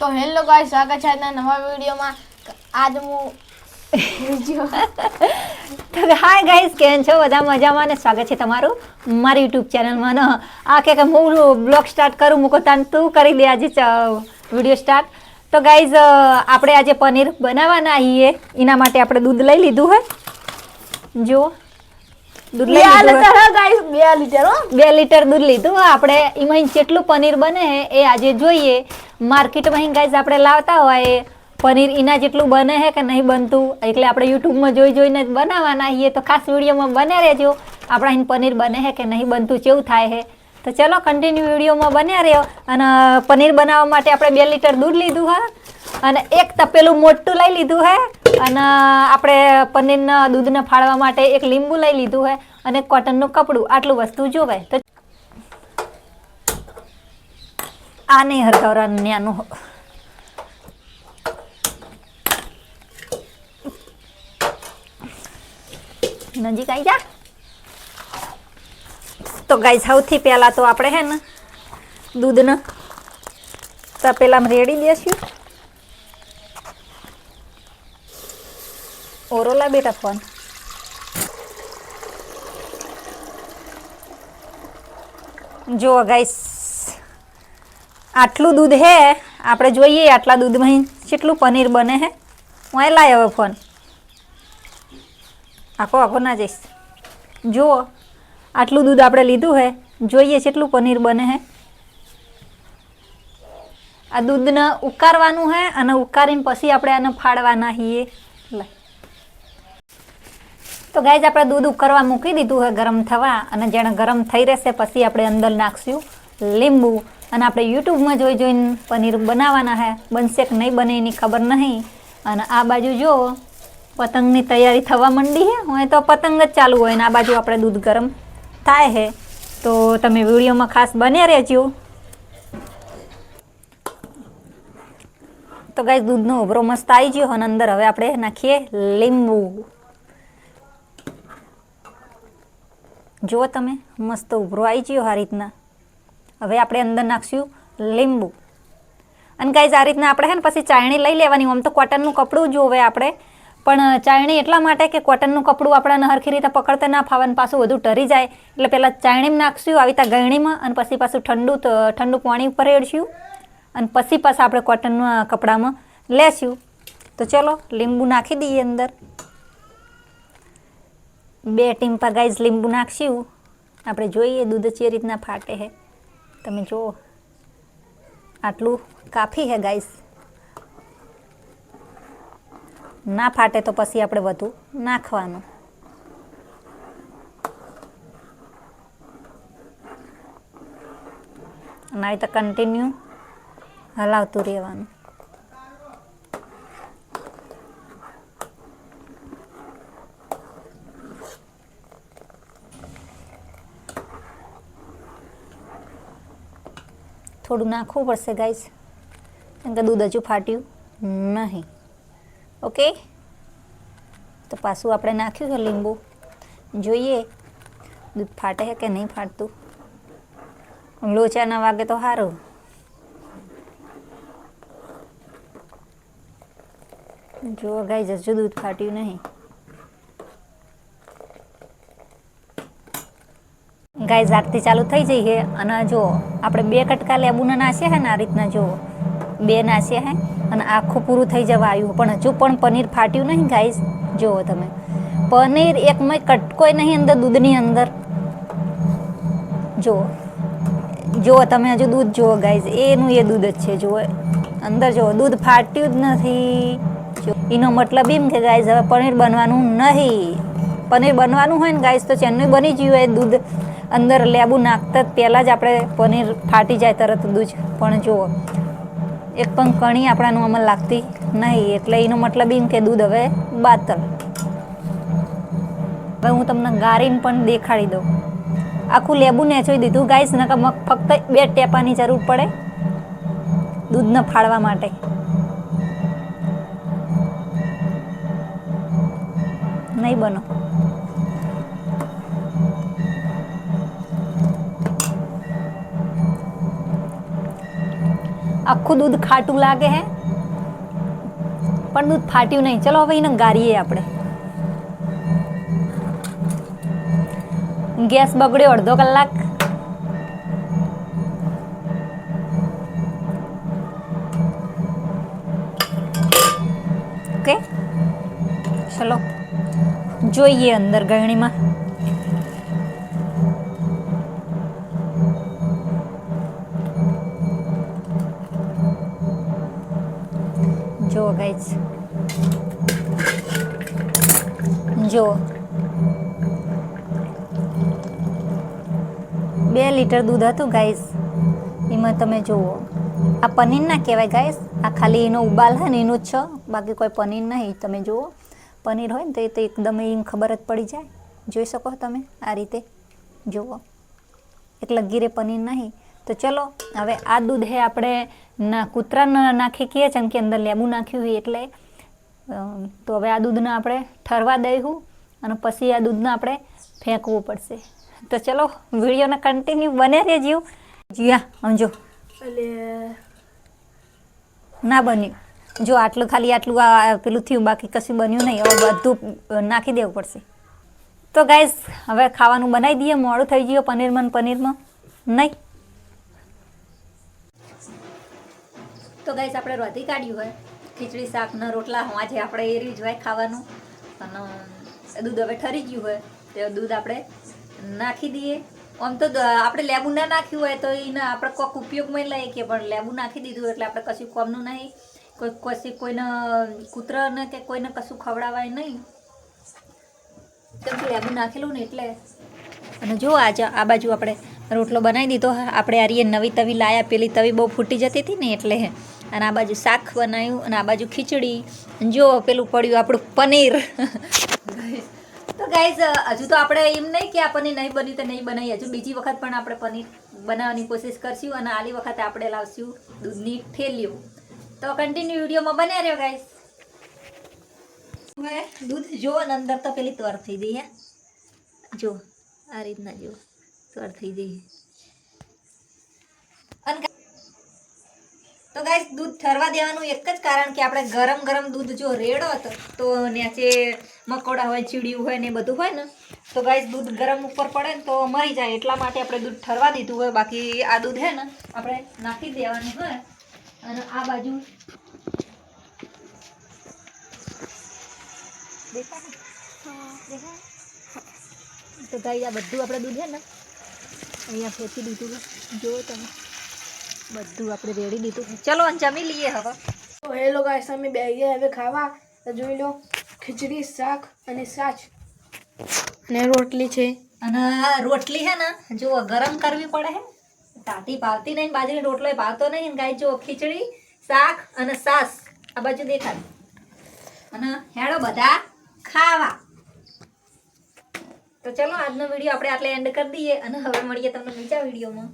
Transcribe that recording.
તો hello guys, સ્વાગત છે આજના નવા વિડીયોમાં. આજ હું તો હાય ગાઈસ, કેમ છો? બધા મજામાં ને સ્વાગત છે તમારું મારી યુટ્યુબ ચેનલમાં. ને આ કે હું બ્લોગ સ્ટાર્ટ કરું, મૂકો તાન તું કરી દે આજે વીડિયો સ્ટાર્ટ. તો ગાઈઝ આપણે આજે પનીર બનાવવાના આવીએ એના માટે આપણે દૂધ લઈ લીધું હે. જો દૂધ લઈ લીધું ગાઈસ બે લિટર હો. બે લિટર દૂધ લીધું. આપણે એમાં જેટલું પનીર બને હે એ આજે જોઈએ. માર્કેટમાં ગાઈઝ આપણે લાવતા હોય પનીર એના જેટલું બને છે કે નહીં બનતું? એટલે આપણે યુટ્યુબમાં જોઈ જોઈને બનાવવાના છીએ. તો ખાસ વિડીયોમાં બને રહેજો. આપણા અહીં પનીર બને છે કે નહીં બનતું કેવું થાય છે તો ચલો કન્ટિન્યુ વિડીયોમાં બન્યા રહ્યો. અને પનીર બનાવવા માટે આપણે બે લીટર દૂધ લીધું હા. અને એક તપેલું મોટું લઈ લીધું હે. અને આપણે પનીરના દૂધને ફાળવા માટે એક લીંબુ લઈ લીધું હે. અને કોટનનું કપડું, આટલું વસ્તુ જોવાય તો આ નહીં હરગાવરા ન્યાનું નજીક આવી જા. તો ગાય સૌથી પહેલાં તો આપણે હે ને દૂધને તપેલામાં રેડી દેશું ઓરોલા બેટા ફોન. જો ગાઈસ આટલું દૂધ હે, આપણે જોઈએ આટલા દૂધમાં કેટલું પનીર બને હે. હું લાય હવે ફોન આખો આખો ના જઈશ. જુઓ, આટલું દૂધ આપણે લીધું હે, જોઈએ કેટલું પનીર બને હે. આ દૂધને ઉકાળવાનું હે અને ઉકાળીને પછી આપણે આને ફાડવાના છીએ લાય તો ગાય આપણે દૂધ ઉકળવા મૂકી દીધું હે ગરમ થવા અને જેણે ગરમ થઈ રહેશે પછી આપણે અંદર નાખશું લીંબુ. અને આપણે યુટ્યુબમાં જોઈ જોઈને પનીર બનાવવાના હે. બનશે કે નહીં બને એની ખબર નહીં. અને આ બાજુ જો પતંગની તૈયારી થવા માંડી હે. હોય તો પતંગ જ ચાલુ હોય ને આ બાજુ આપણે દૂધ ગરમ થાય હે. તો તમે વિડીયોમાં ખાસ બન્યા રહેજો. તો ગાય દૂધનો ઉભરો મસ્ત આવી ગયો અને અંદર હવે આપણે નાખીએ લીંબુ. જુઓ તમે મસ્ત ઉભરો આવી ગયો આ રીતના. હવે આપણે અંદર નાખશું લીંબુ. અને કાંઈ આ રીતના આપણે હે ને પછી ચાયણી લઈ લેવાની. આમ તો કોટનનું કપડું જોવે આપણે. પણ ચાયણી એટલા માટે કે કોટનનું કપડું આપણાને હરખી રીતે પકડતા ના ફાવે પાછું વધુ ટરી જાય. એટલે પહેલાં ચાયણીમાં નાખશું આવી રીતે ગળણીમાં અને પછી પાછું ઠંડુ ઠંડુ પાણી ઉપર રેડશું. અને પછી પાછા આપણે કોટનના કપડામાં લેશું. તો ચલો, લીંબુ નાખી દઈએ અંદર. બે ટીમ્પા ગાઈઝ લીંબુ નાખશું. આપણે જોઈએ દૂધ જે રીતના ફાટે છે. તમે જુઓ. આટલું કાફી છે ગાઈઝ. ના ફાટે તો પછી આપણે વધુ નાખવાનું. આવી તો કન્ટિન્યુ હલાવતું રહેવાનું. થોડું નાખવું પડશે ગાઈસ કેમ કે દૂધ હજુ ફાટ્યું નહીં. ઓકે તો પાછું આપણે નાખ્યું છે લીંબુ. જોઈએ, દૂધ ફાટે છે કે નહીં ફાટતું? લોચા ના વાગે તો સારું જુઓ ગાઈ હજુ દૂધ ફાટ્યું નહીં. ગાય ઝાડથી ચાલુ થઈ જઈએ અને જો આપણે બે કટકા લેબુના નાસ્યા હે ને આ રીતના જો બે નાસ્યા હે. અને આખું પૂરું થઈ જવા આવ્યું. પણ હજુ પણ પનીર ફાટ્યું નહીં ગાય જુઓ તમે. પનીર એકમાં કટકોય નહીં, અંદર દૂધની અંદર. જુઓ. જુઓ તમે હજુ દૂધ જુઓ ગાઈઝ એનું એ દૂધ જ છે, જુઓ. અંદર જુઓ, દૂધ ફાટ્યું જ નથી. એનો મતલબ એમ કે ગાઈઝ હવે પનીર બનવાનું નહીં. પનીર બનવાનું હોય ને ગાઈઝ તો ચેન્નઈ બની ગયું હોય દૂધ. અંદર લેબુ નાખતા જ પહેલાં જ આપણે પનીર ફાટી જાય તરત દૂધ પણ જુઓ, એક પણ કણી આપણાનું અમલ લાગતી નહીં. એટલે એનો મતલબ એમ કે દૂધ હવે બાતલ. હવે હું તમને ગારીને પણ દેખાડી દઉં. આખું લેબુ નેચોઈ દીધું. ગાઈશ મગ ફક્ત બે ટેપાની જરૂર પડે દૂધને ફાળવા માટે. નહીં બનો. આખું દૂધ ખાટું લાગે હે? પણ દૂધ ફાટ્યું નહીં. ચલો હવે એને ગારીએ આપણે. ગેસ બગડ્યો અડધો કલાક. ઓકે. ચલો. જોઈએ અંદર ગરણીમાં. જો. બે લીટર દૂધ હતું, ગાઈસ. એમાં તમે જુઓ. આ પનીર ના કહેવાય, ગાઈસ. આ ખાલી એનો ઉબાલ હે ને એનું જ છે. બાકી કોઈ પનીર નહીં. તમે જુઓ. પનીર હોય ને તો એ તો એકદમ એમ ખબર જ પડી જાય. જોઈ શકો તમે? આ રીતે. જુઓ. એટલે ગીરે પનીર નહીં. તો ચલો હવે આ દૂધ હે આપણે ના કૂતરા નાખી કહીએ છે કે અંદર લેબુ નાખ્યું હોય એટલે. તો હવે આ દૂધને આપણે ઠરવા દઈશું અને પછી આ દૂધને આપણે ફેંકવું પડશે. તો ચલો વિડીયોને કન્ટિન્યુ બને રહેજો. જીયા સમજો એટલે ના બન્યું. જો આટલું ખાલી આટલું આ પેલું થયું બાકી કશું બન્યું નહીં. હવે બધું નાખી દેવું પડશે. તો ગાઈઝ હવે ખાવાનું બનાવી દઈએ મોડું થઈ ગયું પનીરમાં પનીરમાં નહીં? તો ગાઈસ આપણે રોધી કાઢ્યું હોય. ખીચડી શાકના રોટલા આજે આપણે એ રીજ હોય ખાવાનું. અને દૂધ હવે ઠરી ગયું હોય, તો દૂધ આપણે નાખી દઈએ. આમ તો આપણે લેબુ ના નાખ્યું હોય તો એને આપણે કોઈક ઉપયોગમાં લઈએ કે પણ લેબુ નાખી દીધું એટલે આપણે કશું કોમનું નહીં. કોઈ કશું કોઈને કૂતરાને કે કોઈને કશું ખવડાવાય નહીં. કેમ કે લેબુ નાખેલું ને એટલે. અને જો આજે આ બાજુ આપણે રોટલો બનાવી દીધો. આપણે આરીએ નવી તવી લાયા, પેલી તવી બહુ ફૂટી જતી હતી ને એટલે અને આ બાજુ શાક બનાવ્યું અને આ બાજુ ખીચડી. જો પેલું પડ્યું આપણું પનીર. તો ગાઈઝ હજુ તો આપણે એમ નહીં કે આ પનીર નહીં બન્યું તો નહીં બનાવી હજુ બીજી વખત પણ આપણે પનીર બનાવવાની કોશિશ કરશું અને આલી વખતે આપણે લાવશું દૂધની ઠેલીઓ તો કન્ટિન્યુ વિડીયોમાં બન્યા રહ્યો ગાઈઝ દૂધ જો અને અંદર તો પેલી તર થઈ જઈએ જો આ રીતના જો તર થઈ ગઈ અને ગા- તો ગાઈસ દૂધ ઠરવા દેવાનું એક જ કારણ કે આપણે ગરમ ગરમ દૂધ જો રેડો હતો, તો નીચે મકોડા હોય, ચીડિયું હોય ને બધું હોય ને, તો ગાઈસ દૂધ ગરમ ઉપર પડે ને તો મરી જાય. એટલા માટે આપણે દૂધ ઠરવા દીધું હોય. બાકી આ દૂધ હે ને, આપણે નાખી દેવાનું હોય. અને આ બાજુ? તો ગાઈ આ બધું આપણે દૂધ હે ને, અહીંયા ફેંકી દીધું જુઓ તમે. બધું આપણે રેડી દીધું ચલો જમી લઈએ હવે. તો હેલો ગાઈસ અમે બે ગયા હવે ખાવા. તો જોઈ લો ખીચડી શાક અને સાચ અને રોટલી છે. અને રોટલી હે ને જો ગરમ કરવી પડે હે. તાટી ભાવતી નહીં બાજરી રોટલો ભાવતો નહીં. ગાય જો ખીચડી શાક અને સાસ. આ બાજુ દેખાય. અને હેડો બધા ખાવા. તો ચલો આજનો વીડિયો આપણે આટલે એન્ડ કરી દઈએ. અને હવે મળીએ તમને બીજા વિડીયોમાં.